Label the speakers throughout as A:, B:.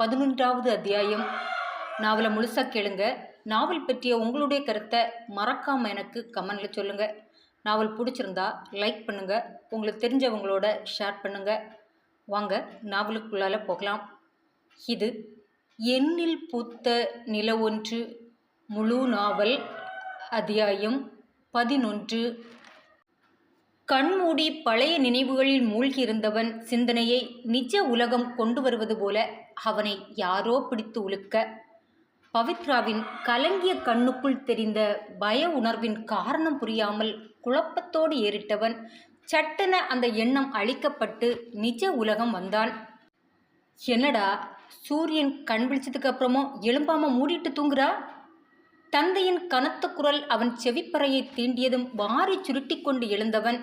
A: பதினொன்றாவது அத்தியாயம். நாவலை முழுசாக கேளுங்க. நாவல் பற்றிய உங்களுடைய கருத்தை மறக்காமல் எனக்கு கமெண்டில் சொல்லுங்கள் நாவல் பிடிச்சிருந்தா லைக் பண்ணுங்கள் உங்களுக்கு தெரிஞ்சவங்களோட ஷேர் பண்ணுங்கள் வாங்க நாவலுக்குள்ளால போகலாம். இது எண்ணில் பூத்த ஒன்று முழு நாவல் அத்தியாயம் பதினொன்று. கண்மூடி பழைய நினைவுகளில் மூழ்கியிருந்தவன் சிந்தனையை நிஜ உலகம் கொண்டு வருவது போல அவனை யாரோ பிடித்து உழுக்க. பவித்ராவின் கலங்கிய கண்ணுக்குள் தெரிந்த பய உணர்வின் காரணம் புரியாமல் குழப்பத்தோடு ஏறிட்டவன் சட்டென அந்த எண்ணம் அழிக்கப்பட்டு நிஜ உலகம் வந்தான். என்னடா சூரியன் கண் விழிச்சதுக்கு அப்புறமும் எலும்பாம மூடிட்டு தூங்குறா? தந்தையின் கனத்த குரல் அவன் செவிப்பறையை தீண்டியதும் வாரி சுருட்டி கொண்டு எழுந்தவன்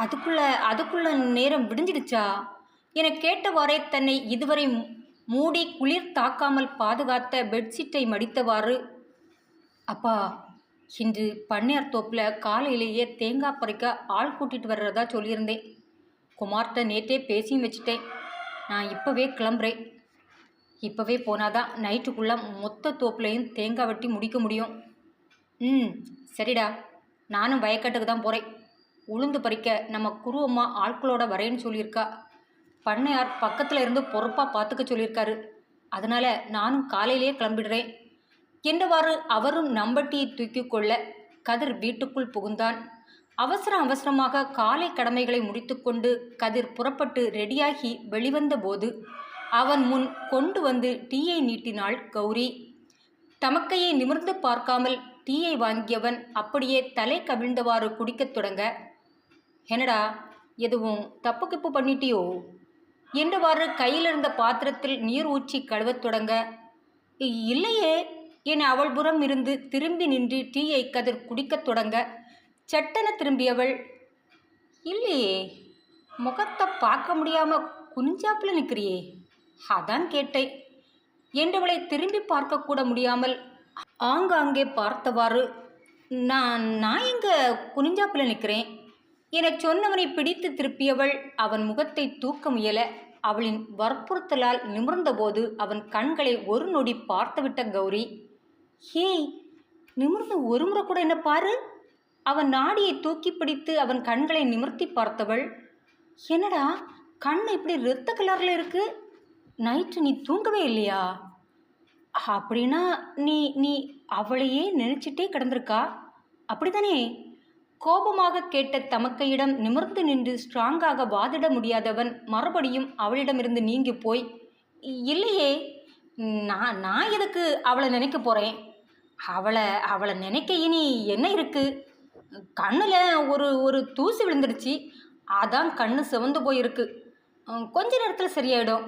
A: அதுக்குள்ள அதுக்குள்ள நேரம் விடிஞ்சிடுச்சா? என கேட்டவாறே தன்னை இதுவரை மூடி குளிர் தாக்காமல் பாதுகாத்த பெட்ஷீட்டை மடித்தவாறு அப்பா இன்று பண்ணையார் தோப்பில் காலையிலேயே தேங்காய் பறிக்க ஆள் கூட்டிகிட்டு வர்றதா சொல்லியிருந்தேன். குமார்கிட்ட நேற்றே பேசியும் வச்சுட்டேன். நான் இப்போவே கிளம்புறேன். இப்போவே போனாதான் நைட்டுக்குள்ளே மொத்த தோப்புலையும் தேங்காய் வெட்டி முடிக்க முடியும்? ம் சரிடா. நானும் வயக்காட்டுக்கு தான் போகிறேன் உளுந்து பறிக்க நம்ம குருவம்மா ஆட்களோட வரேன்னு சொல்லியிருக்கா. பண்ணையார் பக்கத்தில் இருந்து பொறுப்பாக பார்த்துக்க சொல்லியிருக்காரு. அதனால் நானும் காலையிலேயே கிளம்பிடுறேன். என்றவாறு அவரும் நம்பட்டியை தூக்கி கொள்ள கதிர் வீட்டுக்குள் புகுந்தான். அவசர அவசரமாக காலை கடமைகளை முடித்துக்கொண்டு கதிர் புறப்பட்டு ரெடியாகி வெளிவந்த போது அவன் முன் கொண்டு வந்து டீயை நீட்டினாள் கௌரி. தமக்கையை நிமிர்ந்து பார்க்காமல் டீயை வாங்கியவன் அப்படியே தலை கவிழ்ந்தவாறு குடிக்கத் தொடங்க என்னடா எதுவும் தப்பு கிப்பு பண்ணிட்டியோ? என்றவாறு கையில் இருந்த பாத்திரத்தில் நீர் ஊற்றி கழுவத் தொடங்க இல்லையே என அவள் புறம் இருந்து திரும்பி நின்று டீயை கதிர் குடிக்கத் தொடங்க சட்டென திரும்பியவள் இல்லையே முகத்தை பார்க்க முடியாம குனிஞ்சாப்புல நிற்கிறியே அதான் கேட்டேன் என்றவளை திரும்பி பார்க்கக்கூட முடியாமல் ஆங்காங்கே பார்த்தவாறு நான் நான் இங்கே குனிஞ்சாப்புல நிற்கிறேன் எனச் சொன்னவனை பிடித்து திருப்பியவள் அவன் முகத்தை தூக்க முயல அவளின் வற்புறுத்தலால் நிமிர்ந்தபோது அவன் கண்களை ஒரு நொடி பார்த்துவிட்ட கௌரி. ஏய் நிமிர்ந்து ஒரு முறை கூட என்ன பாரு. அவன் நாடியை தூக்கி பிடித்து அவன் கண்களை நிமிர்த்தி பார்த்தவள் என்னடா கண் இப்படி இரத்த கலரில் இருக்கு? நைட்டு நீ தூங்கவே இல்லையா? அப்படின்னா நீ நீ அவளையே நினைச்சிட்டே கிடந்திருக்கா? அப்படிதானே கோபமாக கேட்ட தமக்கையிடம் நிமிர்ந்து நின்று ஸ்ட்ராங்காக வாதிட முடியாதவன் மறுபடியும் அவளிடமிருந்து நீங்கி போய் இல்லையே நான் நான் எதுக்கு அவளை நினைக்க போகிறேன் அவளை அவளை நினைக்க இனி என்ன இருக்குது கண்ணில் ஒரு ஒரு தூசி விழுந்துடுச்சு. அதான் கண்ணு சிவந்து போயிருக்கு. கொஞ்ச நேரத்தில் சரியாயிடும்.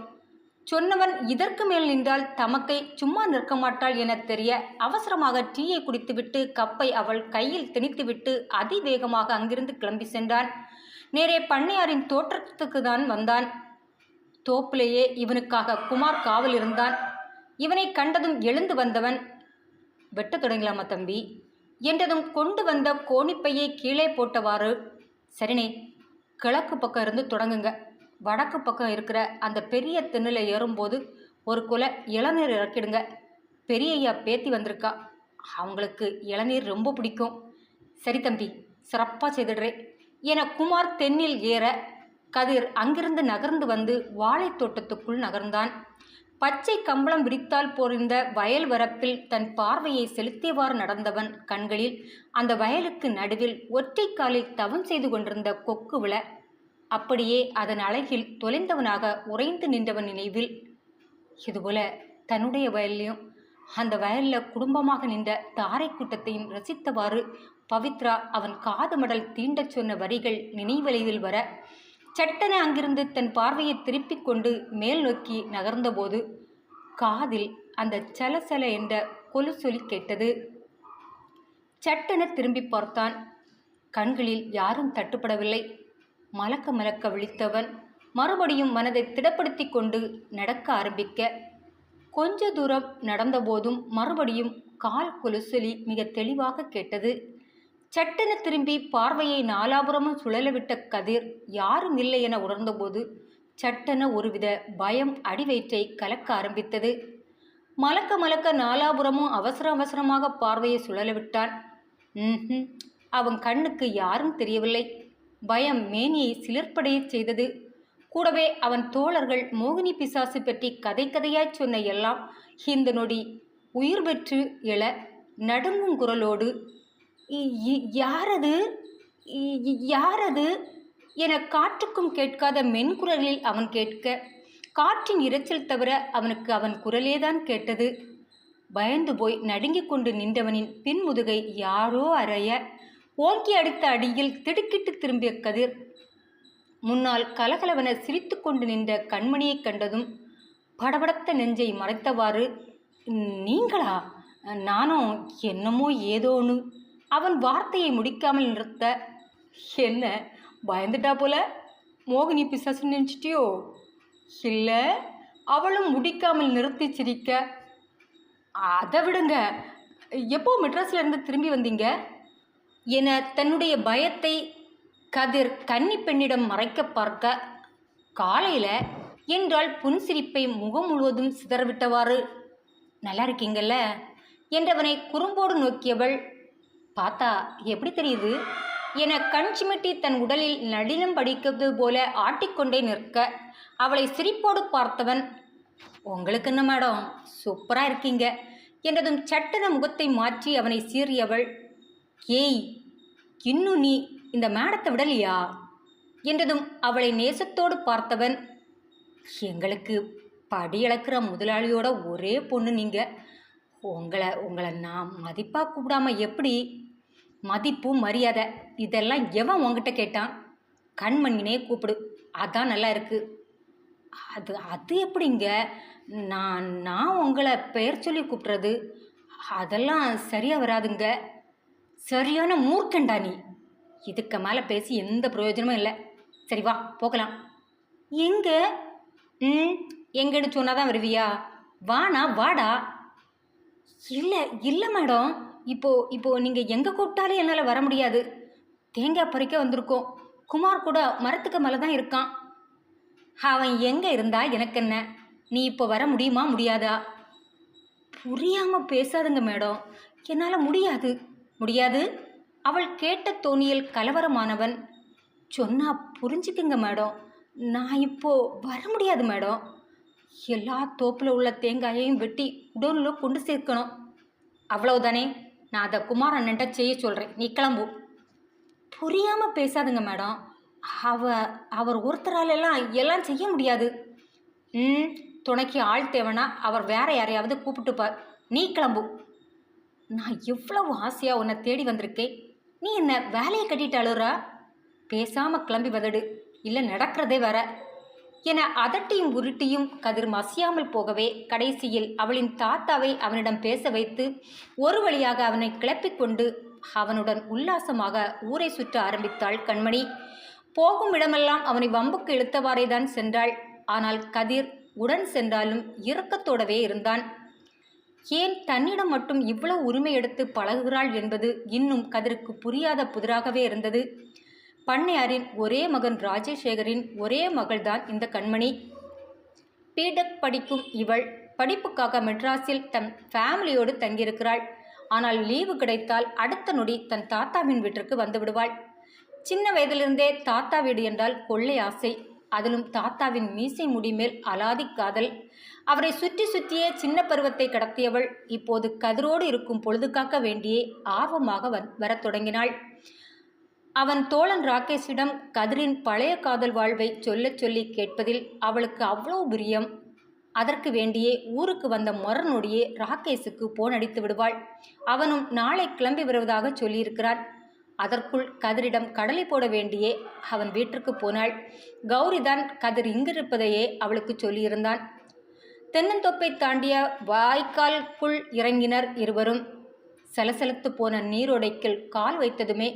A: சொன்னவன் இதற்கு மேல் நின்றால் தமக்கை சும்மா நிற்க மாட்டாள் என தெரிய அவசரமாக டீயை குடித்துவிட்டு கப்பை அவள் கையில் திணித்துவிட்டு அதிவேகமாக அங்கிருந்து கிளம்பி சென்றான். நேரே பண்ணையாரின் தோற்றத்துக்கு தான் வந்தான். தோப்பிலேயே இவனுக்காக குமார் காவல் இருந்தான். இவனை கண்டதும் எழுந்து வந்தவன் வெட்ட தொடங்கலாமா தம்பி? என்றதும் கொண்டு வந்த கோணிப்பையை கீழே போட்டவாறு சரினே கிழக்கு பக்கம் இருந்து தொடங்குங்க. வடக்கு பக்கம் இருக்கிற அந்த பெரிய திண்ணில் ஏறும்போது ஒரு குலை இளநீர் இறக்கிடுங்க. பெரியய்யா பேத்தி வந்திருக்கா. அவங்களுக்கு இளநீர் ரொம்ப பிடிக்கும். சரி தம்பி சிறப்பாக செய்திடுறேன் என குமார் தென்னில் ஏற கதிர் அங்கிருந்து நகர்ந்து வந்து வாழைத் தோட்டத்துக்குள் நகர்ந்தான். பச்சை கம்பளம் விரித்தால் போரிந்த வயல் வரப்பில் தன் பார்வையை செலுத்தியவாறு நடந்தவன் கண்களில் அந்த வயலுக்கு நடுவில் ஒற்றை காலில் தவம் செய்து கொண்டிருந்த கொக்கு விழ அப்படியே அதன் அழகில் தொலைந்தவனாக உறைந்து நின்றவன் நினைவில் இதுபோல தன்னுடைய வயல்லையும் அந்த வயலில் குடும்பமாக நின்ற தாரை கூட்டத்தையும் ரசித்தவாறு பவித்ரா அவன் காது மடல் தீண்டச் சொன்ன வரிகள் நினைவலையில் வர சட்டென அங்கிருந்து தன் பார்வையை திருப்பிக் கொண்டு மேல் நோக்கி நகர்ந்தபோது காதில் அந்த சலசல என்ற கொலுசொலி கேட்டது. சட்டென திரும்பி பார்த்தான். கண்களில் யாரும் தட்டுப்படவில்லை. மலக்க மலக்க விழித்தவன் மறுபடியும் மனதை திடப்படுத்தி கொண்டு நடக்க ஆரம்பிக்க. கொஞ்ச தூரம் நடந்தபோதும் மறுபடியும் கால் கொலுசொலி மிக தெளிவாக கேட்டது. சட்டென திரும்பி பார்வையை நாலாபுரமும் சுழலவிட்ட கதிர் யாரும் இல்லை என உணர்ந்தபோது சட்டென ஒருவித பயம் அடிவயிற்றை கலக்க ஆரம்பித்தது. மலக்க மலக்க நாலாபுரமும் அவசர அவசரமாக பார்வையை சுழலவிட்டான் ம்ஹும் அவன் கண்ணுக்கு யாரும் தெரியவில்லை. பயம் மேனியை சிலிர்ப்படையச் செய்தது. கூடவே அவன் தோழர்கள் மோகினி பிசாசு பற்றி கதை கதையாய்ச் சொன்ன எல்லாம் இந்த நொடி உயிர் பெற்று எழ நடுங்கும் குரலோடு யாரது? யாரது? என காற்றுக்கும் கேட்காத மென்குரலில் அவன் கேட்க காற்றின் இரைச்சல் தவிர அவனுக்கு அவன் குரலேதான் கேட்டது. பயந்து போய் நடுங்கிக் கொண்டு நின்றவனின் பின்முதுகை யாரோ அறைய ஓங்கி அடித்த அடியில் திடுக்கிட்டு திரும்பிய கதிர். முன்னால் கலகலவென சிரித்து கொண்டு நின்ற கண்மணியைக் கண்டதும் படபடத்த நெஞ்சை மறைத்தவாறு நீங்களா? நானும் என்னமோ ஏதோன்னு? அவன் வார்த்தையை முடிக்காமல் நிறுத்த என்ன பயந்துட்டா போல? மோகினி பிசாசு நினச்சிட்டியோ? இல்லை. அவளும் முடிக்காமல் நிறுத்தி சிரிக்க அதை விடுங்க. எப்போ மெட்ராஸ்ல இருந்து திரும்பி வந்தீங்க? என தன்னுடைய பயத்தை கதிர் கன்னி பெண்ணிடம் மறைக்க பார்க்க காலையில் என்றால் புன்சிரிப்பை முகம் முழுவதும் சிதறவிட்டவாறு நல்லா இருக்கீங்கல்ல? என்றவனை குறும்போடு நோக்கியவள் பார்த்தா எப்படி தெரியுது? என கண் சிமிட்டி தன் உடலில் நடினம் படிக்கிறது போல ஆட்டிக்கொண்டே நிற்க அவளை சிரிப்போடு பார்த்தவன் உங்களுக்கு என்ன மேடம்? சூப்பராக இருக்கீங்க என்றதும் சட்டன முகத்தை மாற்றி அவனை சீறியவள் ஏய் இன்னும் நீ இந்த மேடத்தை விடலையா? என்றதும் அவளை நேசத்தோடு பார்த்தவன் எங்களுக்கு படி இழக்கிற முதலாளியோட ஒரே பொண்ணு நீங்கள் உங்களை உங்களை நான் மதிப்பாக கூப்பிடாம எப்படி? மதிப்பு மரியாதை இதெல்லாம் எவன் உங்ககிட்ட கேட்டான்? கண்மணினே கூப்பிடு அதான் நல்லா இருக்கு. அது அது எப்படிங்க? நான் நான் உங்களை பெயர் சொல்லி கூப்பிட்றது? அதெல்லாம் சரியாக வராதுங்க. சரியான மூர்க்கண்டா நீ? இதுக்கு மேலே பேசி எந்த பிரயோஜனமும் இல்லை. சரி வா போகலாம். எங்கே? ம் எங்கன்னு சொன்னாதான் வருவியா? வாண்ணா வாடா? இல்லை இல்லை மேடம். இப்போ இப்போ நீங்கள் எங்கே கூப்பிட்டாலும் என்னால் வர முடியாது. தேங்காய் பறிக்க வந்திருக்கோம். குமார் கூட மரத்துக்கு மேலே தான் இருக்கான். அவன் எங்கே இருந்தா எனக்கு என்ன? நீ இப்போ வர முடியுமா முடியாதா? புரியாமல் பேசாதுங்க மேடம். என்னால் முடியாது. முடியாது. அவள் கேட்ட தோணியில் கலவரமானவன் சொன்னா புரிஞ்சுக்குங்க மேடம். நான் இப்போ வர முடியாது மேடம். எல்லா தோப்பில் உள்ள தேங்காயையும் வெட்டி உடலில் கொண்டு சேர்க்கணும். அவ்வளவுதானே? நான் அதை குமார் அண்ணன்ட்ட செய்ய சொல்கிறேன் நீ கிளம்பு. புரியாமல் பேசாதுங்க மேடம். அவ அவர் ஒருத்தரால எல்லாம் எல்லாம் செய்ய முடியாது. ம் துணைக்கு ஆள் தேவைன்னா அவர் வேற யாரையாவது கூப்பிட்டுப்பார். நீ கிளம்பு. நான் எவ்வளவு ஆசையாக உன்னை தேடி வந்திருக்கேன். நீ என்ன வேலையை கட்டிட்டு அழுறா? பேசாமல் கிளம்பி வதடு. இல்லை நடக்கிறதே வேற. என அதட்டியும் உருட்டியும் கதிர் மசியாமல் போகவே கடைசியில் அவளின் தாத்தாவை அவனிடம் பேச வைத்து ஒரு வழியாக அவனை கிளப்பிக் கொண்டு அவனுடன் உல்லாசமாக ஊரை சுற்ற ஆரம்பித்தாள் கண்மணி. போகும் இடமெல்லாம் அவனை வம்புக்கு இழுத்தவாறே தான் சென்றாள். ஆனால் கதிர் உடன் சென்றாலும் இரக்கத்தோடவே இருந்தான். ஏன் தன்னிடம் மட்டும் இவ்வளவு உரிமை எடுத்து பழகுகிறாள் என்பது இன்னும் கதிருக்கு புரியாத புதிராகவே இருந்தது. பண்ணையாரின் ஒரே மகன் ராஜசேகரின் ஒரே மகள்தான் இந்த கண்மணி. பீடக் படிக்கும் இவள் படிப்புக்காக மெட்ராஸில் தன் ஃபேமிலியோடு தங்கியிருக்கிறாள். ஆனால் லீவு கிடைத்தால் அடுத்த நொடி தன் தாத்தாவின் வீட்டிற்கு வந்து விடுவாள். சின்ன வயதிலிருந்தே தாத்தா வீடு என்றால் கொள்ளை ஆசை. அதிலும் தாத்தாவின் மீசை முடி மேல் அலாதி காதல். அவரை சுற்றி சுற்றியே சின்ன பருவத்தை கடத்தியவள் இப்போது கதிரோடு இருக்கும் பொழுது காக்க வேண்டியே ஆர்வமாக வந் வரத் தொடங்கினாள். அவன் தோழன் ராகேஷிடம் கதிரின் பழைய காதல் வாழ்வை சொல்லச் சொல்லி கேட்பதில் அவளுக்கு அவ்வளோ பிரியம். அதற்கு வேண்டியே ஊருக்கு வந்த மறுநொடியே ராகேஷுக்கு போன் அடித்து விடுவாள். அவனும் நாளை கிளம்பி வருவதாக சொல்லியிருக்கிறான். அதற்குள் கதிரிடம் கடலை போட வேண்டியே அவன் வீட்டிற்கு போனாள். கௌரிதான் கதிர் இங்கிருப்பதையே அவளுக்கு சொல்லியிருந்தான். தென்னந்தோப்பை தாண்டிய வாய்க்காலுக்குள் இறங்கினர் இருவரும். சலசலத்து போன நீரோடைக்கில் கால் வைத்ததுமே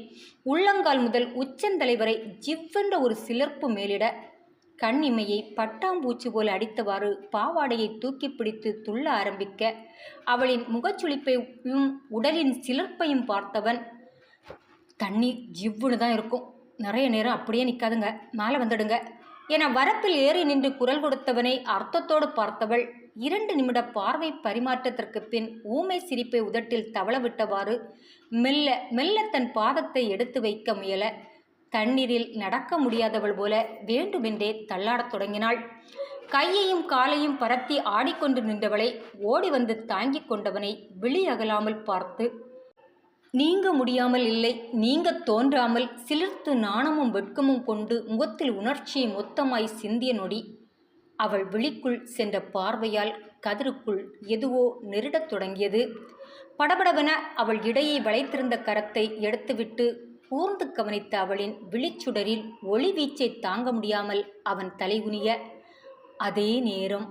A: உள்ளங்கால் முதல் உச்சந்தலை வரை ஜிவ்வென்ற ஒரு சிலர்ப்பு மேலிட கண்ணிமையை பட்டாம்பூச்சி போல் அடித்தவாறு பாவாடையை தூக்கி பிடித்து துள்ள ஆரம்பிக்க அவளின் முகச்சுளிப்பையும் உடலின் சிலர்ப்பையும் பார்த்தவன் தண்ணி ஜிவ்வுன்னு தான் இருக்கும். நிறைய நேரம் அப்படியே நிற்காதுங்க மேலே வந்துடுங்க. என வரப்பில் ஏறி நின்று குரல் கொடுத்தவனை அர்த்தத்தோடு பார்த்தவள் இரண்டு நிமிட பார்வை பரிமாற்றத்திற்கு பின் ஊமை சிரிப்பை உதட்டில் தவள விட்டவாறு மெல்ல மெல்ல தன் பாதத்தை எடுத்து வைக்க முயல. தண்ணீரில் நடக்க முடியாதவள் போல வேண்டுமென்றே தள்ளாடத் தொடங்கினாள். கையையும் காலையும் பரத்தி ஆடிக்கொண்டு நின்றவளை ஓடி வந்து தாங்கிக் கொண்டவனை விழி அகலாமல் பார்த்து நீங்க முடியாமல் இல்லை நீங்க தோன்றாமல் சிலிர்த்து நாணமும் வெட்கமும் கொண்டு முகத்தில் உணர்ச்சியை மொத்தமாய் சிந்திய நொடி. அவள் விழிக்குள் சென்ற பார்வையால் கதிருக்குள் எதுவோ நெருடத் தொடங்கியது. படபடவென அவள் இடையை வளைத்திருந்த கரத்தை எடுத்துவிட்டு கூர்ந்து கவனித்த அவளின் விழிச்சுடரில் ஒளி வீச்சை தாங்க முடியாமல் அவன் தலைகுனிய அதே நேரம்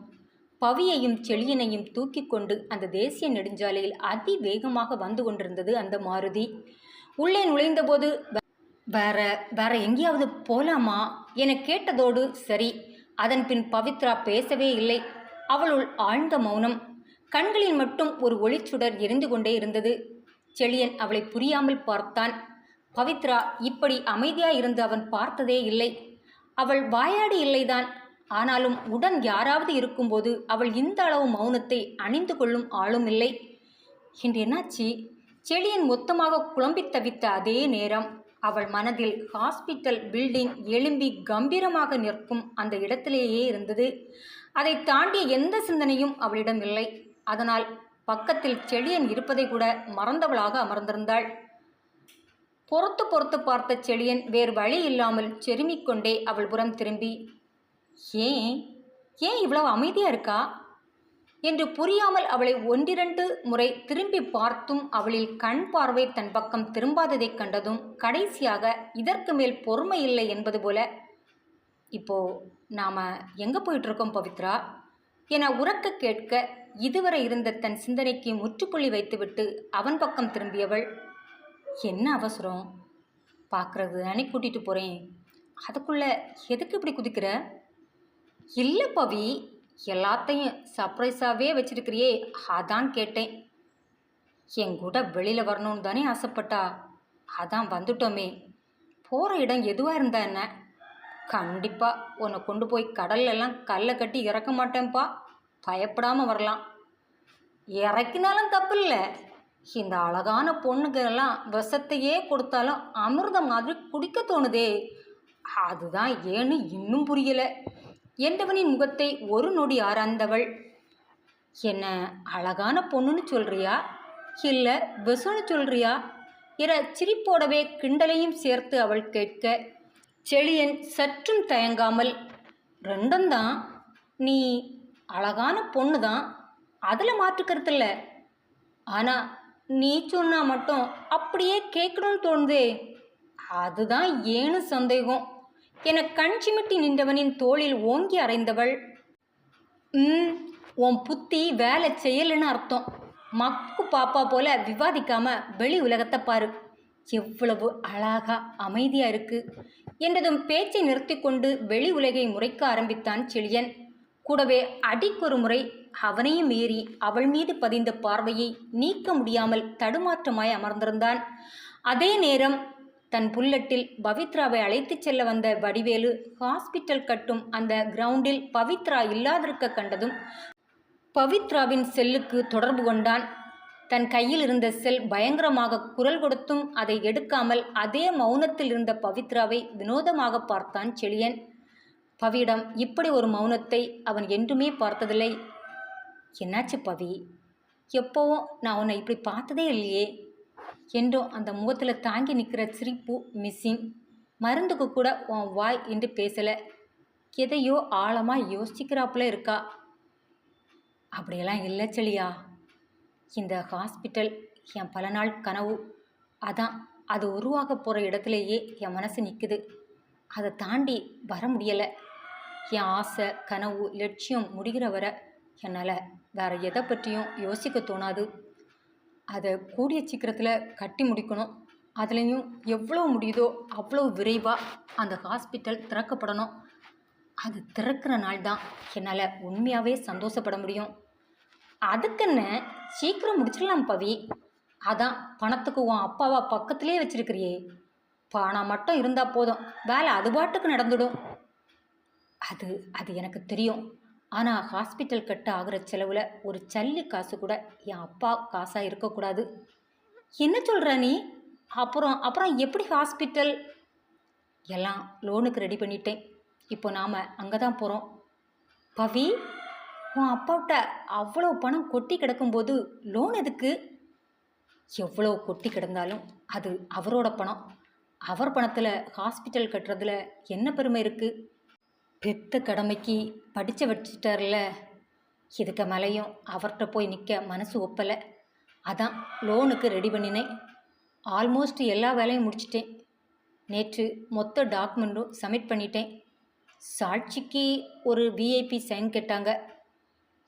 A: பவியையும் செழியனையும் தூக்கி கொண்டு அந்த தேசிய நெடுஞ்சாலையில் அதிவேகமாக வந்து கொண்டிருந்தது அந்த மாருதி. உள்ளே நுழைந்தபோது வேற வேற எங்கேயாவது போலாமா? என கேட்டதோடு சரி. அதன் பின் பவித்ரா பேசவே இல்லை. அவளுள் ஆழ்ந்த மௌனம். கண்களில் மட்டும் ஒரு ஒளிச்சுடர் எரிந்து கொண்டே இருந்தது. செழியன் அவளை புரியாமல் பார்த்தான். பவித்ரா இப்படி அமைதியாக இருந்து அவன் பார்த்ததே இல்லை. அவள் வாயாடி இல்லைதான். ஆனாலும் உடன் யாராவது இருக்கும்போது அவள் இந்த அளவு மௌனத்தை அணிந்து கொள்ளும் ஆளும் இல்லை. இன்று என்னாச்சு? செளியன் மொத்தமாக குழம்பித் தவித்த அதே நேரம் அவள் மனதில் ஹாஸ்பிட்டல் பில்டிங் எழும்பி கம்பீரமாக நிற்கும் அந்த இடத்திலேயே இருந்தது. அதை தாண்டிய எந்த சிந்தனையும் அவளிடம் இல்லை. அதனால் பக்கத்தில் செளியன் இருப்பதை கூட மறந்தவளாக அமர்ந்திருந்தாள். பொறுத்து பொறுத்து பார்த்த செளியன் வேறு வழி இல்லாமல் செருமிக் கொண்டே அவள் புறம் திரும்பி ஏன்? ஏன் இவ்வளவு அமைதியாக இருக்கா? என்று புரியாமல் அவளை ஒன்றிரண்டு முறை திரும்பி பார்த்தும் அவளில் கண் பார்வை தன் பக்கம் திரும்பாததைக் கண்டதும் கடைசியாக இதற்கு மேல் பொறுமை இல்லை என்பது போல இப்போ நாம் எங்கே போயிட்டுருக்கோம் பவித்ரா? என உறக்க கேட்க இதுவரை இருந்த தன் சிந்தனைக்கு முற்றுப்புள்ளி வைத்துவிட்டு அவன் பக்கம் திரும்பியவள் என்ன அவசரம்? பார்க்கறது தானே கூட்டிகிட்டு போகிறேன் அதுக்குள்ளே எதுக்கு இப்படி குதிக்கிற? இல்லை பவி எல்லாத்தையும் சர்ப்ரைஸாகவே வச்சிருக்கிறியே அதான் கேட்டேன். என் கூட வெளியில் வரணும்னு தானே ஆசைப்பட்டா? அதான் வந்துட்டோமே. போகிற இடம் எதுவாக இருந்தா என்ன? கண்டிப்பாக உன்னை கொண்டு போய் கடல்லெல்லாம் கல்லை கட்டி இறக்க மாட்டேன்ப்பா. பயப்படாமல் வரலாம். இறக்கினாலும் தப்பு இல்லை. இந்த அழகான பொண்ணுக்கெல்லாம் விஷத்தையே கொடுத்தாலும் அமிர்தம் மாதிரி குடிக்க தோணுதே. அதுதான் ஏன்னு இன்னும் புரியலை. என்றவனின் முகத்தை ஒரு நொடி ஆராய்ந்தவள்? என்ன அழகான பொண்ணுன்னு சொல்றியா? இல்லை வெசுன்னு சொல்றியா? என சிரிப்போடவே கிண்டலையும் சேர்த்து அவள் கேட்க செழியன் சற்றும் தயங்காமல் ரெண்டும் தான் நீ அழகான பொண்ணு தான் அதில் மாற்றுக்கிறது இல்லை ஆனால் நீ சொன்னால் மட்டும் அப்படியே கேட்கணும்னு தோணுதே. அதுதான் ஏன்னு சந்தேகம். என கண் சிமிட்டி நின்றவனின் தோளில் ஓங்கி அறைந்தவள் ம் உன் புத்தி வேலை செய்யலைன்னு அர்த்தம். மக்கு பாப்பா போல விவாதிக்காம வெளி உலகத்தை பாரு. எவ்வளவு அழகா அமைதியா இருக்கு. என்றதும் பேச்சை நிறுத்தி கொண்டு வெளி உலகை முறைக்க ஆரம்பித்தான் செழியன். கூடவே அடிக்கொரு முறை அவனையும் மீறி அவள் மீது பதிந்த பார்வையை நீக்க முடியாமல் தடுமாற்றமாய் அமர்ந்திருந்தான். அதே நேரம் தன் புல்லட்டில் பவித்ராவை அழைத்துச் செல்ல வந்த வடிவேலு ஹாஸ்பிட்டல் கட்டும் அந்த கிரவுண்டில் பவித்ரா இல்லாதிருக்க கண்டதும் பவித்ராவின் செல்லுக்கு தொடர்பு கொண்டான். தன் கையில் இருந்த செல் பயங்கரமாக குரல் கொடுத்தும் அதை எடுக்காமல் அதே மௌனத்தில் இருந்த பவித்ராவை வினோதமாக பார்த்தான் செழியன். பவியிடம் இப்படி ஒரு மௌனத்தை அவன் என்றுமே பார்த்ததில்லை. என்னாச்சு பவி? எப்போவும் நான் உன்னை இப்படி பார்த்ததே இல்லையே. என்றும் அந்த முகத்தில் தாங்கி நிற்கிற சிரிப்பு மிஸ்ஸிங் மருந்துக்கு கூட உன் வாய் என்று பேசலை. எதையோ ஆழமாக யோசிக்கிறாப்புல இருக்கா? அப்படியெல்லாம் இல்லை செளியா இந்த ஹாஸ்பிட்டல் என் பல நாள் கனவு. அதான் அது உருவாக போகிற இடத்துலையே என் மனசு நிற்குது அதை தாண்டி வர முடியலை. என் ஆசை கனவு லட்சியம் முடிகிற வரை என்னால் வேற எதை பற்றியும் யோசிக்க தோணாது. அதை கூடிய சீக்கிரத்தில் கட்டி முடிக்கணும். அதுலேயும் எவ்வளோ முடியுதோ அவ்வளோ விரைவாக அந்த ஹாஸ்பிட்டல் திறக்கப்படணும். அது திறக்கிற நாள் தான் என்னால் உண்மையாகவே சந்தோஷப்பட முடியும். அதுக்கென்ன சீக்கிரம் முடிச்சிடலாம் பவி. அதான் பணத்துக்கு உன் அப்பாவா பக்கத்திலே வச்சிருக்கிறியே. பணம் மட்டும் இருந்தால் போதும். வேலை அது பாட்டுக்கு நடந்துடும். அது அது எனக்கு தெரியும். ஆனால் ஹாஸ்பிட்டல் கட்ட ஆகிற செலவில் ஒரு சல்லி காசு கூட என் அப்பா காசாக இருக்கக்கூடாது. என்ன சொல்கிற நீ? அப்புறம் அப்புறம் எப்படி ஹாஸ்பிட்டல்? எல்லாம் லோனுக்கு ரெடி பண்ணிட்டேன். இப்போ நாம் அங்கே தான் போகிறோம் பவி உன் அப்பாவிட்ட அவ்வளோ பணம் கொட்டி கிடக்கும்போது லோன் எதுக்கு? எவ்வளோ கொட்டி கிடந்தாலும் அது அவரோட பணம். அவர் பணத்தில் ஹாஸ்பிட்டல் கட்டுறதுல என்ன பெருமை இருக்குது பெத்த கடமைக்கு படித்து வச்சிட்டார்ல. இதுக்கு மேலேயும் அவர்கிட்ட போய் நிற்க மனசு ஒப்பலை. அதான் லோனுக்கு ரெடி பண்ணினேன். ஆல்மோஸ்ட் எல்லா வேலையும் முடிச்சிட்டேன். நேற்று மொத்த டாக்குமெண்ட்டும் சப்மிட் பண்ணிட்டேன். சாட்சிக்கு ஒரு விஐபி சைன் கேட்டாங்க.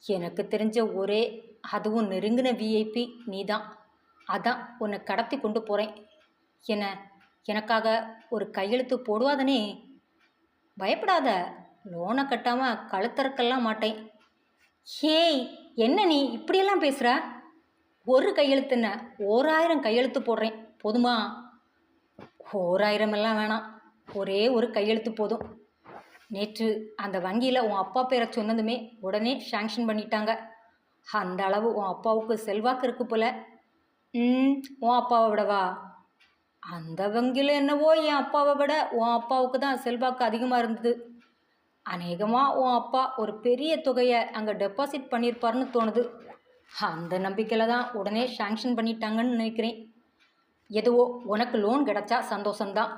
A: எனக்கு தெரிஞ்ச ஒரே அதுவும் நெருங்கின விஐபி நீ தான் அதான் உன்னை கடத்தி கொண்டு போகிறேன் என்ன எனக்காக ஒரு கையெழுத்து போடுவாதனே? பயப்படாத. லோனை கட்டாமல் கழுத்தறக்கெல்லாம் மாட்டேன். ஹேய் என்ன நீ இப்படியெல்லாம் பேசுகிற ஒரு கையெழுத்துன்ன ஓராயிரம் கையெழுத்து போடுறேன். போதுமா? ஓராயிரம் எல்லாம் வேணாம். ஒரே ஒரு கையெழுத்து போதும். நேற்று அந்த வங்கியில் உன் அப்பா பேரை சொன்னதுமே உடனே சாங்ஷன் பண்ணிட்டாங்க. அந்த அளவு உன் அப்பாவுக்கு செல்வாக்கு இருக்கு போல. ம் உன் அப்பாவை விடவா? அந்த வங்கியில் என்னவோ என் அப்பாவை விட உன் அப்பாவுக்கு தான் செல்வாக்கு அதிகமாக இருந்தது. அநேகமாக உன் அப்பா ஒரு பெரிய தொகையை அங்கே டெபாசிட் பண்ணியிருப்பாருன்னு தோணுது. அந்த நம்பிக்கையில் தான் உடனே சாங்ஷன் பண்ணிட்டாங்கன்னு நினைக்கிறேன். எதுவோ உனக்கு லோன் கிடச்சா சந்தோஷம்தான்.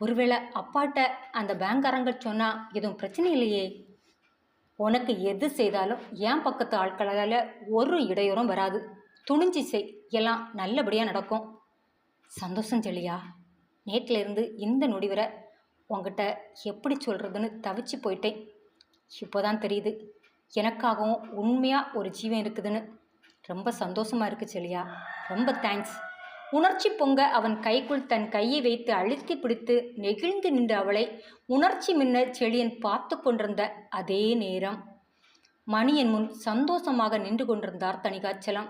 A: ஒருவேளை அப்பாட்ட அந்த பேங்க்காரங்க சொன்னால் எதுவும் பிரச்சனை இல்லையே? உனக்கு எது செய்தாலும் என் பக்கத்து ஆட்களால் ஒரு இடையூறும் வராது. துணிஞ்சி செய். எல்லாம் நல்லபடியாக நடக்கும். சந்தோஷம் செல்லியா நேற்றுல இருந்து இந்த நொடி வரை உங்ககிட்ட எப்படி சொல்கிறதுன்னு தவிச்சு போயிட்டேன். இப்போதான் தெரியுது. எனக்காகவும் உண்மையாக ஒரு ஜீவன் இருக்குதுன்னு. ரொம்ப சந்தோஷமாக இருக்கு செல்லியா. ரொம்ப தேங்க்ஸ் உணர்ச்சி பொங்க அவன் கைக்குள் தன் கையை வைத்து அழுத்தி பிடித்து நெகிழ்ந்து நின்ற அவளை உணர்ச்சி மின்ன செழியன் பார்த்து கொண்டிருந்த அதே நேரம். மணியன் முன் சந்தோஷமாக நின்று கொண்டிருந்தார் தனிகாச்சலம்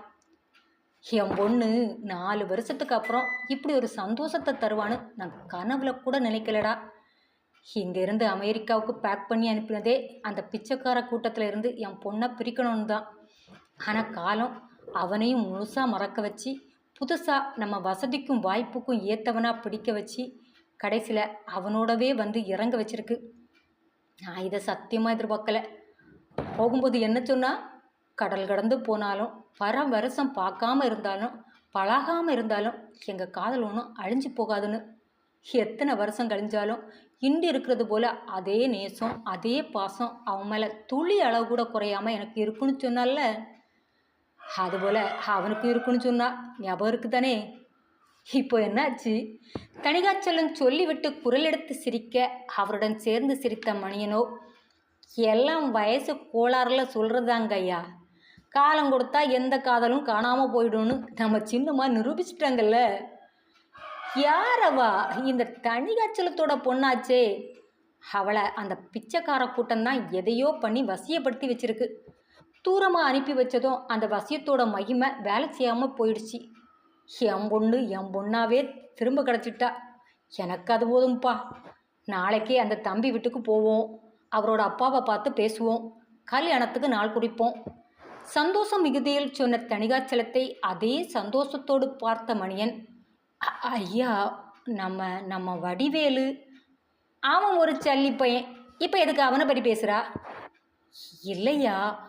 A: என் பொண்ணு நாலு வருஷத்துக்கு அப்புறம் இப்படி ஒரு சந்தோஷத்தை தருவான்னு நான் கனவுல கூட நினைக்கலடா. இங்கேருந்து அமெரிக்காவுக்கு பேக் பண்ணி அனுப்பினதே அந்த பிச்சைக்கார கூட்டத்தில் இருந்து என் பொண்ணை பிரிக்கணும்னு தான் ஆனால் காலம் அவனையும் முழுசாக மறக்க வச்சு புதுசாக நம்ம வசதிக்கும் வாய்ப்புக்கும் ஏற்றவனாக பிடிக்க வச்சு கடைசியில் அவனோடவே வந்து இறங்க வச்சிருக்கு. நான் இதை சத்தியமாக எதிர்பார்க்கல. போகும்போது என்ன சொன்னால் கடல் கடந்து போனாலும் பர வருஷம் பார்க்காம இருந்தாலும் பழகாமல் இருந்தாலும் எங்கள் காதல் ஒன்றும் அழிஞ்சு போகாதுன்னு. எத்தனை வருஷம் கழிஞ்சாலும் இன்று இருக்கிறது போல் அதே நேசம் அதே பாசம் அவன் மேலே துளி அளவு கூட குறையாமல் எனக்கு இருக்குன்னு சொன்னால அதுபோல் அவனுக்கும் இருக்குன்னு சொன்னா ஞாபகம் இருக்குதானே? இப்போ என்னாச்சு? தணிகாச்சலம் சொல்லிவிட்டு குரல் எடுத்து சிரிக்க அவருடன் சேர்ந்து சிரித்த மணியனோ எல்லாம் வயசு கோளாறுல சொல்கிறதாங்க ஐயா. காலம் கொடுத்தா எந்த காதலும் காணாமல் போயிடும்னு நம்ம சின்னமாக நிரூபிச்சிட்டாங்கல்ல? யாரவா? இந்த தனிகாச்சலத்தோட பொண்ணாச்சே. அவளை அந்த பிச்சைக்கார கூட்டம் தான் எதையோ பண்ணி வசியப்படுத்தி வச்சிருக்கு. தூரமாக அனுப்பி வச்சதும் அந்த வசியத்தோட மகிமை வேலை செய்யாமல் போயிடுச்சு. என் பொண்ணு என் பொண்ணாவே திரும்ப கிடச்சிட்டா. எனக்கு அது போதும்ப்பா நாளைக்கே அந்த தம்பி வீட்டுக்கு போவோம். அவரோட அப்பாவை பார்த்து பேசுவோம். கல்யாணத்துக்கு நாள் குறிப்போம் சந்தோஷம் மிகுதியில் சொன்ன தணிகாச்சலத்தை அதே சந்தோஷத்தோடு பார்த்த மணியன் "அ- ஐயா நம்ம நம்ம வடிவேலு. அவன் ஒரு சல்லி பையன். இப்போ எதுக்கு அவனை பற்றி பேசுகிறா இல்லையா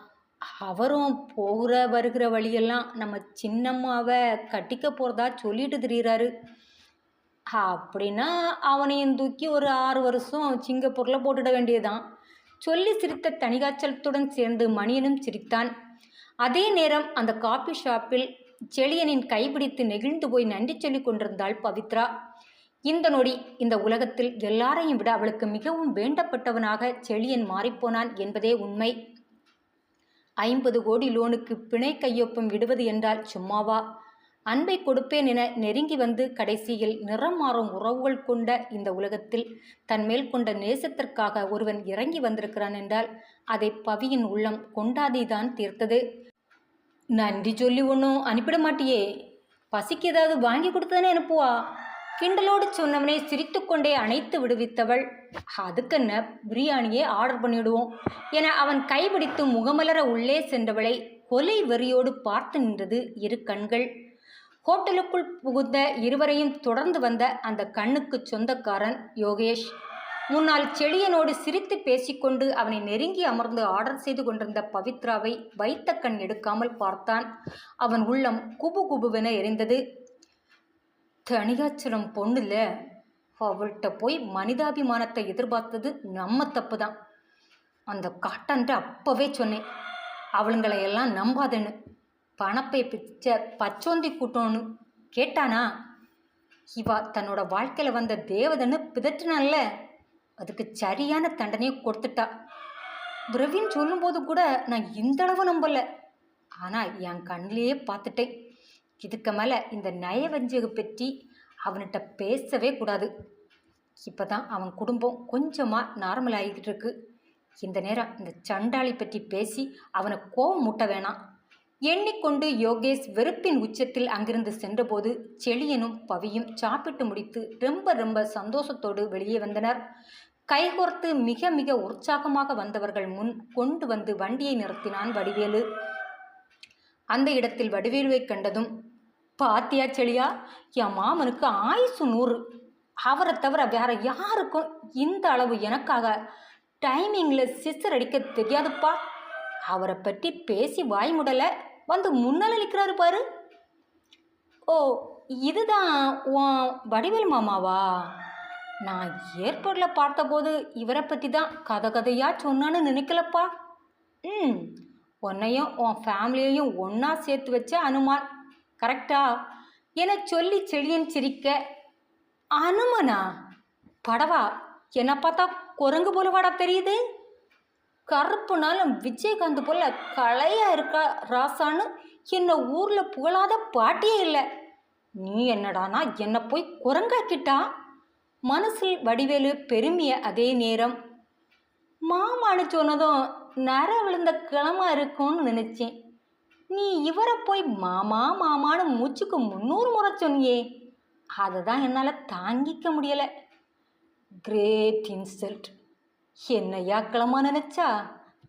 A: அவரும் போகிற வருகிற வழியெல்லாம் நம்ம சின்னம்மாவை கட்டிக்க போகிறதா சொல்லிட்டு திரியிறாரு. அப்படின்னா அவனையும் தூக்கி ஒரு ஆறு வருஷம் சிங்கப்பூரில் போட்டுட வேண்டியதுதான். சொல்லி சிரித்த தணிகாச்சலத்துடன் சேர்ந்து மணியனும் சிரித்தான். அதே நேரம் அந்த காபி ஷாப்பில் செழியனின் கைப்பிடித்து நெகிழ்ந்து போய் நன்றி சொல்லி கொண்டிருந்தாள் பவித்ரா. இந்த நொடி இந்த உலகத்தில் எல்லாரையும் விட அவளுக்கு மிகவும் வேண்டப்பட்டவனாக செழியன் மாறிப்போனான் என்பதே உண்மை. ஐம்பது கோடி லோனுக்கு பிணை கையொப்பம் விடுவது என்றால் சும்மாவா? அன்பை கொடுப்பேன் என நெருங்கி வந்து கடைசியில் நிறம் மாறும் உறவுகள் கொண்ட இந்த உலகத்தில் தன் மேல் கொண்ட நேசத்திற்காக ஒருவன் இறங்கி வந்திருக்கிறான் என்றால் அதை பவியின் உள்ளம் கொண்டாடிதான் தீர்த்தது. நன்றி சொல்லி ஒன்றும் அனுப்பிட மாட்டியே. பசிக்கு ஏதாவது வாங்கி கொடுத்ததானே அனுப்புவா. கிண்டலோடு சொன்னவனை சிரித்துக்கொண்டே அணைத்து விடுவித்தவள். அதுக்கென்ன பிரியாணியே ஆர்டர் பண்ணிவிடுவோம் என அவன் கைபிடித்து முகமலர உள்ளே சென்றவளை கொலை வெறியோடு பார்த்து நின்றது இரு கண்கள். ஹோட்டலுக்குள் புகுந்த இருவரையும் தொடர்ந்து வந்த அந்த கண்ணுக்கு சொந்தக்காரன் யோகேஷ். முன்னால் செழியனோடு சிரித்து பேசிக்கொண்டு அவனை நெருங்கி அமர்ந்து ஆர்டர் செய்து கொண்டிருந்த பவித்ராவை வைத்த கண் எடுக்காமல் பார்த்தான். அவன் உள்ளம் குபு குபுவென எரிந்தது. தனிகாச்சலம் பொண்ணுல அவள்கிட்ட போய் மனிதாபிமானத்தை எதிர்பார்த்தது நம்ம தப்பு தான் அந்த காட்டான்ட்டு அப்போவே சொன்னேன் அவளுங்களை எல்லாம் நம்பாதேன்னு. பணப்பை பிச்ச பச்சோந்தி கூட்டோன்னு கேட்டானா? இவா தன்னோட வாழ்க்கையில் வந்த தேவதன்னு பிதற்றினான்ல. அதுக்கு சரியான தண்டனையை கொடுத்துட்டா. பிரவீன் சொல்லும்போது கூட நான் இந்த அளவு நம்பல. ஆனால் என் கண்ணிலேயே பார்த்துட்டேன். இதுக்கு மேலே இந்த நயவஞ்சகம் பற்றி அவன்கிட்ட பேசவே கூடாது. இப்போ தான் அவன் குடும்பம் கொஞ்சமாக நார்மல் ஆகிக்கிட்டு இருக்கு. இந்த நேரம் இந்த சண்டாளி பற்றி பேசி அவனை கோவம் மூட்ட வேணாம். எண்ணிக்கொண்டு யோகேஷ் வெறுப்பின் உச்சத்தில் அங்கிருந்து சென்றபோது செளியனும் பவியும் சாப்பிட்டு முடித்து ரொம்ப ரொம்ப சந்தோஷத்தோடு வெளியே வந்தனர். கைகோர்த்து மிக மிக உற்சாகமாக வந்தவர்கள் முன் கொண்டு வந்து வண்டியை நிறுத்தினான் வடிவேலு. அந்த இடத்தில் வடிவேலுவை கண்டதும் பாத்தியா செழியா என் மாமனுக்கு ஆயுசு நூறு. அவரை தவிர வேற யாருக்கும் இந்த அளவு எனக்காக டைமிங்கில் சிஸ்டர் அடிக்க தெரியாதுப்பா. அவரை பற்றி பேசி வாய் முடல. வந்து முன்னால் நிற்கிறாரு பாரு. ஓ இதுதான் உன் வடிவேல் மாமாவா? நான் ஏர்போர்ட்டில் பார்த்தபோது இவரை பற்றி தான் கதை கதையாக சொன்னான்னு நினைக்கலப்பா. ம் உன்னையும் உன் ஃபேமிலியையும் ஒன்றா சேர்த்து வச்ச அனுமான். கரெக்டா? என சொல்லி செடியன் சிரிக்க அனுமனா? படவா என்னை பார்த்தா குரங்கு போல வாடா தெரியுது. கருப்புனாலும் விஜயகாந்த் போல கலையாக இருக்கா ராசான்னு என்னை ஊரில் புகழாத பாட்டியே இல்லை. நீ என்னடானா என்னை போய் குரங்காக்கிட்டா? மனசில் வடிவேலு பெருமிய அதே நேரம். மாமான்னு சொன்னதும் நர விழுந்த கிளமா இருக்கும்னு நினச்சேன். நீ இவரை போய் மாமா மாமான்னு மூச்சுக்கு முந்நூறு முறை சொன்னியே. அதை தான் என்னால் தாங்கிக்க முடியலை. கிரேட் இன்சல்ட் என்னையா கிளமா நினச்சா?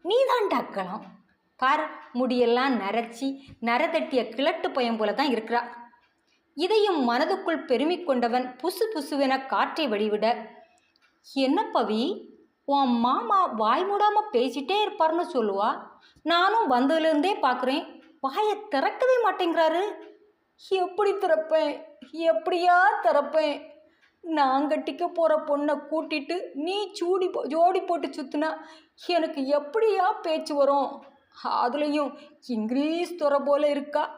A: நீ தான் டாக்கலாம் பார் முடியெல்லாம் நரைச்சி நரதட்டிய கிழட்டு பையன் போல தான் இருக்கிறா. இதையும் மனதுக்குள் பெருமிக் கொண்டவன் புசு புசுவென காற்றை வழிவிட என்ன பவி உன் மாமா வாய் மூடாமல் பேசிட்டே இருப்பார்னு சொல்லுவா? நானும் வந்ததுலேருந்தே பார்க்குறேன் வாயை திறக்கவே மாட்டேங்கிறாரு. எப்படி திறப்பேன்? எப்படியா திறப்பேன்? நான் கட்டிக்க போகிற பொண்ணை கூட்டிட்டு நீ சூடி போ ஜோடி போட்டு சுற்றுனா எனக்கு எப்படியா பேச்சு வரும்? அதுலேயும் இங்கிலீஷ் துறை போல இருக்கா?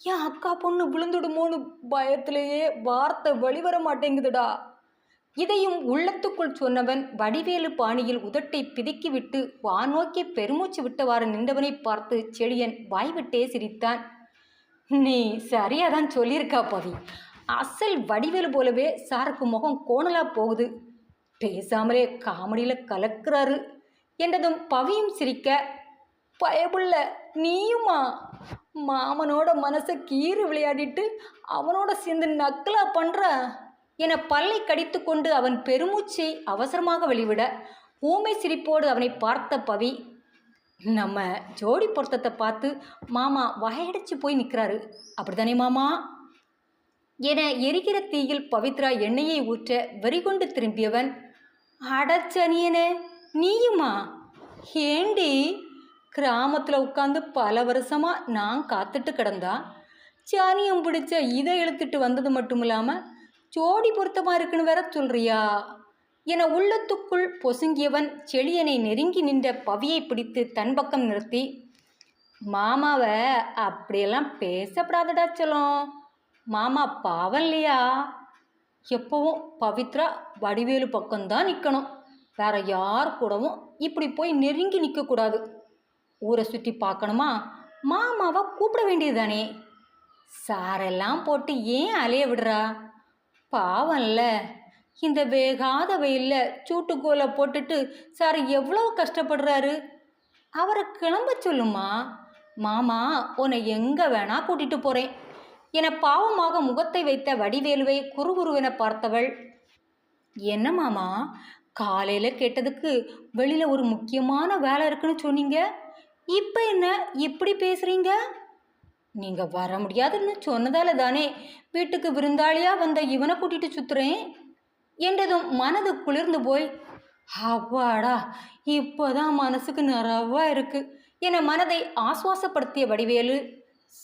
A: என் அக்கா பொண்ணு விழுந்துடுமோன்னு பயத்திலேயே வார்த்தை வெளிவர மாட்டேங்குதுடா. இதையும் உள்ளத்துக்குள் சொன்னவன் வடிவேலு பாணியில் உதட்டை பிதுக்கிவிட்டு வானோக்கி பெருமூச்சு விட்டவாறு நின்றவனை பார்த்து செழியன் வாய்விட்டே சிரித்தான். நீ சரியாக தான் சொல்லியிருக்கா பவி. அசல் வடிவேலு போலவே சாருக்கு முகம் கோணலா போகுது. பேசாமலே காமெடியில் கலக்கிறாரு. என்றதும் பவியும் சிரிக்க பயபுள்ள நீயுமா? மாமனோட மனசை கீறி விளையாடிட்டு அவனோட சேர்ந்து நக்கலா பண்ணுற என பல்லை கடித்துக்கொண்டு அவன் பெருமூச்சை அவசரமாக வெளிவிட ஊமை சிரிப்போடு அவனை பார்த்த பவி நம்ம ஜோடி பொருத்தத்தை பார்த்து மாமா வகையடிச்சு போய் நிற்கிறாரு அப்படிதானே மாமா? என எரிகிற தீயில் பவித்ரா எண்ணெயை ஊற்ற வெறிகொண்டு திரும்பியவன் அடச்சனியனே நீயுமா? ஏண்டி? கிராமத்தில் உட்காந்து பல வருஷமாக நான் காத்துட்டு கிடந்தா சானியம் பிடிச்ச இதை இழுத்துட்டு வந்தது மட்டும் இல்லாமல் ஜோடி பொருத்தமாக இருக்குன்னு வேற சொல்றியா? என உள்ளத்துக்குள் பொசுங்கியவன் செழியனை நெருங்கி நின்ற பவியை பிடித்து தன் பக்கம் நிறுத்தி மாமாவை அப்படியெல்லாம் பேசப்படாதடா சொல்லும். மாமா பாவம் இல்லையா? எப்பவும் பவித்ரா வடிவேலு பக்கம்தான் நிற்கணும் வேற யார் கூடவும் இப்படி போய் நெருங்கி நிற்கக்கூடாது ஊரை சுற்றி பார்க்கணுமா? மாமாவை கூப்பிட வேண்டியதுதானே. சாரெல்லாம் போட்டு ஏன் அலைய விடுறா? பாவம்ல. இந்த வேகாத வெயிலில் சூட்டுக்கோலை போட்டுட்டு சார் எவ்வளோ கஷ்டப்படுறாரு? அவரை கிளம்ப சொல்லுமா? மாமா உன்னை எங்கே வேணா கூட்டிட்டு போகிறேன் என பாவமாக முகத்தை வைத்த வடிவேலுவை குறுகுருவென பார்த்தவள் என்ன மாமா காலையில் கேட்டதுக்கு வெளியில் ஒரு முக்கியமான வேலை இருக்குன்னு சொன்னீங்க? இப்போ என்ன? இப்படி பேசுகிறீங்க நீங்கள் வர முடியாதுன்னு சொன்னதால தானே வீட்டுக்கு விருந்தாளியாக வந்த இவனை கூட்டிட்டு சுத்துறேன்? என்றதும் மனது குளிர்ந்து போய் அவ்வாடா இப்போதான் மனசுக்கு நிறைவா இருக்கு என மனதை ஆசுவாசப்படுத்திய வடிவேலு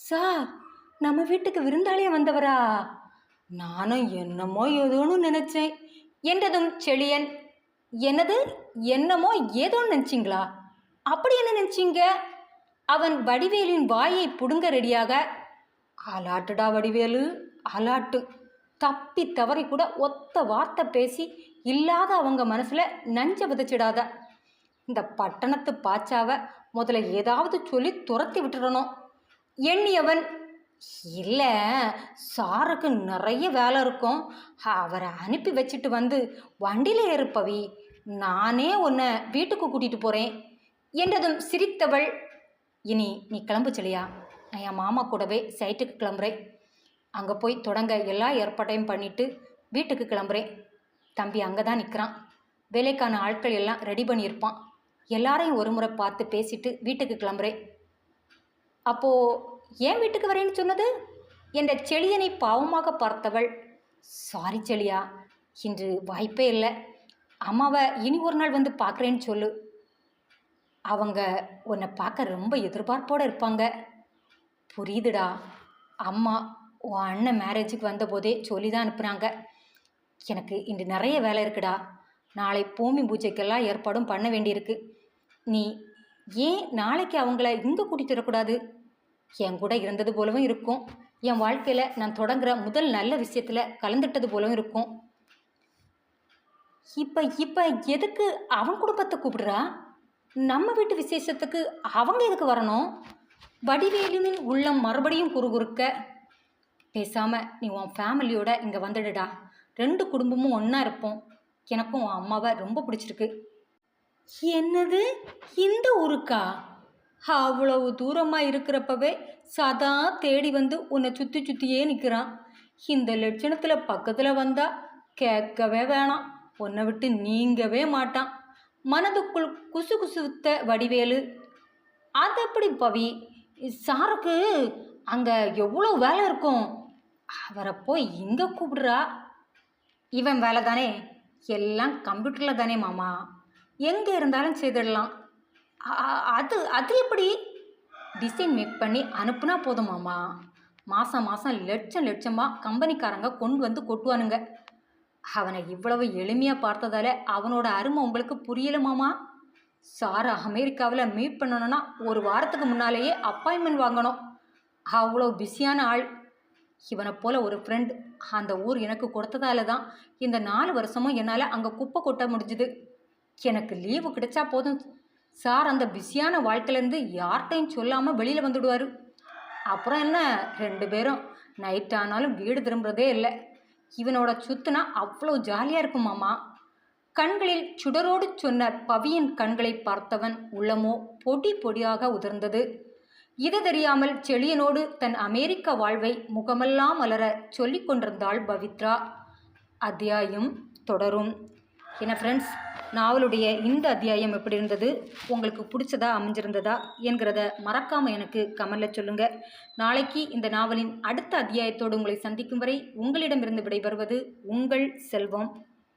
A: சார் நம்ம வீட்டுக்கு விருந்தாளியா வந்தவரா? நானும் என்னமோ ஏதோன்னு நினைச்சேன் என்றதும் செழியன் என்னது? என்னமோ ஏதோன்னு நினச்சிங்களா? அப்படி என்ன நினச்சிங்க? அவன் வடிவேலின் வாயை புடுங்க ரெடியாக. அலாட்டுடா வடிவேலு அலாட்டு. தப்பி தவறி கூட ஒத்த வார்த்தை பேசி இல்லாத அவங்க மனசில் நஞ்ச விதைச்சிடாத. இந்த பட்டணத்து பாச்சாவை முதல்ல ஏதாவது சொல்லி துரத்தி விட்டுடணும் எண்ணியவன் இல்லை சாருக்கு நிறைய வேலை இருக்கும். அவரை அனுப்பி வச்சுட்டு வந்து வண்டியில் ஏறுப்பவி நானே உன்னை வீட்டுக்கு கூட்டிகிட்டு போகிறேன் என்றதும் சிரித்தவள் இனி நீ கிளம்பு செலியா நான் என் மாமா கூடவே சைட்டுக்கு கிளம்புறேன். அங்கே போய் தொடங்க எல்லா ஏற்பாட்டையும் பண்ணிட்டு வீட்டுக்கு கிளம்புறேன். தம்பி அங்கே தான் நிற்கிறான் வேலைக்கான ஆட்கள் எல்லாம் ரெடி பண்ணியிருப்பான். எல்லாரையும் ஒரு முறை பார்த்து பேசிட்டு வீட்டுக்கு கிளம்புறேன். அப்போது ஏன் வீட்டுக்கு வரேன்னு சொன்னது? என்ற செளியனை பாவமாக பார்த்தவள் சாரி செழியா இன்று வாய்ப்பே இல்லை. அம்மாவை இனி ஒரு நாள் வந்து பார்க்குறேன்னு சொல்லு. அவங்க உன்னை பார்க்க ரொம்ப எதிர்பார்ப்போடு இருப்பாங்க. புரியுதுடா. அம்மா உன் அண்ணன் மேரேஜுக்கு வந்தபோதே சொல்லி தான் அனுப்புகிறாங்க எனக்கு இன்று நிறைய வேலை இருக்குடா. நாளை பூமி பூஜைக்கெல்லாம் ஏற்பாடும் பண்ண வேண்டியிருக்கு. நீ ஏன் நாளைக்கு அவங்கள இங்கே கூட்டிகிட்டு வரக்கூடாது? என் கூட இருந்தது போலவும் இருக்கும். என் வாழ்க்கையில் நான் தொடங்குற முதல் நல்ல விஷயத்தில் கலந்துட்டது போலவும் இருக்கும். இப்போ இப்போ எதுக்கு அவன் குடும்பத்தை கூப்பிடுறா? நம்ம வீட்டு விசேஷத்துக்கு அவங்க எதுக்கு வரணும்? வடிவேலுவின் உள்ளம் மறுபடியும் குறுகுறுக்க. பேசாமல் நீ உன் ஃபேமிலியோட இங்கே வந்துடுடா. ரெண்டு குடும்பமும் ஒன்றா இருப்போம். எனக்கும் உன் அம்மாவை ரொம்ப பிடிச்சிருக்கு. என்னது? இந்த ஊருக்கா? அவ்வளவு தூரமாக இருக்கிறப்பவே சதா தேடி வந்து உன்னை சுற்றி சுற்றியே நிற்கிறான் இந்த லட்சணத்தில் பக்கத்தில் வந்தால் கேட்கவே வேணாம். உன்னை விட்டு நீங்கவே மாட்டான். மனதுக்குள் குசு குசுத்த வடிவேலு. அது எப்படி பவி? சாருக்கு அங்கே எவ்வளோ வேலை இருக்கும்? அவரை போய் இங்கே கூப்பிடுறா? இவன் வேலை தானே எல்லாம் கம்ப்யூட்டரில் தானே மாமா. எங்கே இருந்தாலும் செய்திடலாம். அது அது எப்படி? டிசைன் மேக் பண்ணி அனுப்புனா போதும் மாமா. மாதம் மாதம் லட்சம் லட்சமாக கம்பெனிக்காரங்க கொண்டு வந்து கொட்டுவானுங்க. அவனை இவ்வளவு எளிமையாக பார்த்ததால அவனோட அருமை உங்களுக்கு புரியலுமாமா சார் அமெரிக்காவில் மீட் பண்ணணும்னா ஒரு வாரத்துக்கு முன்னாலேயே அப்பாயின்மெண்ட் வாங்கணும். அவ்வளோ பிஸியான ஆள். இவனை போல் ஒரு ஃப்ரெண்ட் அந்த ஊர் எனக்கு கொடுத்ததால தான் இந்த நாலு வருஷமும் என்னால் அங்கே குப்பை கொட்ட முடிஞ்சுது. எனக்கு லீவு கிடைச்சா போதும். சார் அந்த பிஸியான வாழ்க்கையிலேருந்து யார்கிட்டையும் சொல்லாமல் வெளியில் வந்துடுவார். அப்புறம் என்ன? ரெண்டு பேரும் நைட் ஆனாலும் வீடு திரும்புறதே இல்லை. இவனோட சுத்துனா அவ்வளோ ஜாலியாக இருக்கும் மாமா. கண்களில் சுடரோடு சொன்ன பவியின் கண்களை பார்த்தவன் உள்ளமோ பொடி பொடியாக உதிர்ந்தது. இது தெரியாமல் செழியனோடு தன் அமெரிக்க வாழ்வை முகமெல்லாம் அலர சொல்லிக் கொண்டிருந்தாள் பவித்ரா. அத்தியாயம் தொடரும். என்ன ஃப்ரெண்ட்ஸ் நாவலுடைய இந்த அத்தியாயம் எப்படி இருந்தது? உங்களுக்கு பிடிச்சதா அமைஞ்சிருந்ததா என்கிறத மறக்காமல் எனக்கு கமெண்டில் சொல்லுங்கள் நாளைக்கு இந்த நாவலின் அடுத்த அத்தியாயத்தோடு உங்களை சந்திக்கும் வரை உங்களிடமிருந்து விடைபெறுவது உங்கள் செல்வம்.